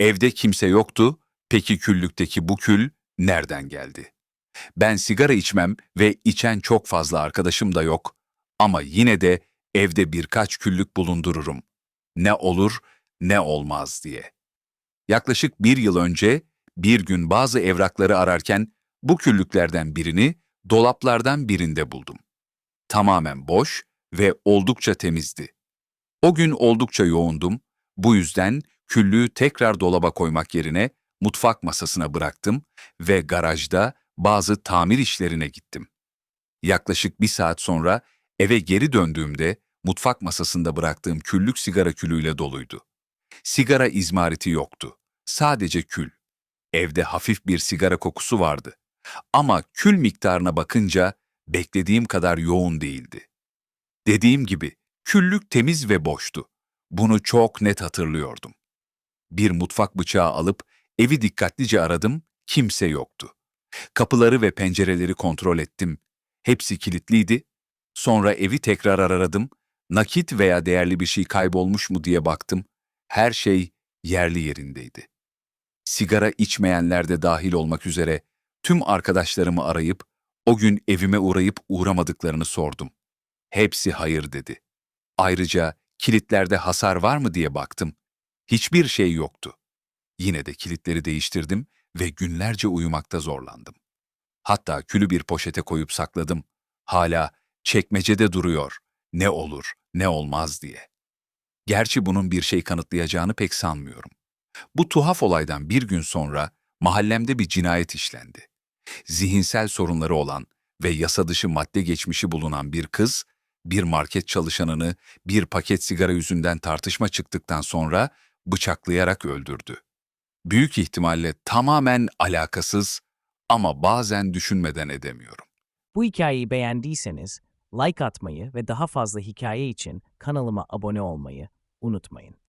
Evde kimse yoktu, peki küllükteki bu kül nereden geldi? Ben sigara içmem ve içen çok fazla arkadaşım da yok ama yine de evde birkaç küllük bulundururum. Ne olur ne olmaz diye. Yaklaşık bir yıl önce bir gün bazı evrakları ararken bu küllüklerden birini dolaplardan birinde buldum. Tamamen boş ve oldukça temizdi. O gün oldukça yoğundum. Bu yüzden küllüğü tekrar dolaba koymak yerine mutfak masasına bıraktım ve garajda bazı tamir işlerine gittim. Yaklaşık bir saat sonra eve geri döndüğümde mutfak masasında bıraktığım küllük sigara külüyle doluydu. Sigara izmariti yoktu. Sadece kül. Evde hafif bir sigara kokusu vardı. Ama kül miktarına bakınca beklediğim kadar yoğun değildi. Dediğim gibi küllük temiz ve boştu. Bunu çok net hatırlıyordum. Bir mutfak bıçağı alıp evi dikkatlice aradım, kimse yoktu. Kapıları ve pencereleri kontrol ettim. Hepsi kilitliydi. Sonra evi tekrar aradım. Nakit veya değerli bir şey kaybolmuş mu diye baktım. Her şey yerli yerindeydi. Sigara içmeyenler de dahil olmak üzere tüm arkadaşlarımı arayıp o gün evime uğrayıp uğramadıklarını sordum. Hepsi hayır dedi. Ayrıca kilitlerde hasar var mı diye baktım. Hiçbir şey yoktu. Yine de kilitleri değiştirdim ve günlerce uyumakta zorlandım. Hatta külü bir poşete koyup sakladım. Hala çekmecede duruyor. Ne olur, ne olmaz diye. Gerçi bunun bir şey kanıtlayacağını pek sanmıyorum. Bu tuhaf olaydan bir gün sonra mahallemde bir cinayet işlendi. Zihinsel sorunları olan ve yasa dışı madde geçmişi bulunan bir kız, bir market çalışanını bir paket sigara yüzünden tartışma çıktıktan sonra bıçaklayarak öldürdü. Büyük ihtimalle tamamen alakasız ama bazen düşünmeden edemiyorum. Bu hikayeyi beğendiyseniz like atmayı ve daha fazla hikaye için kanalıma abone olmayı unutmayın.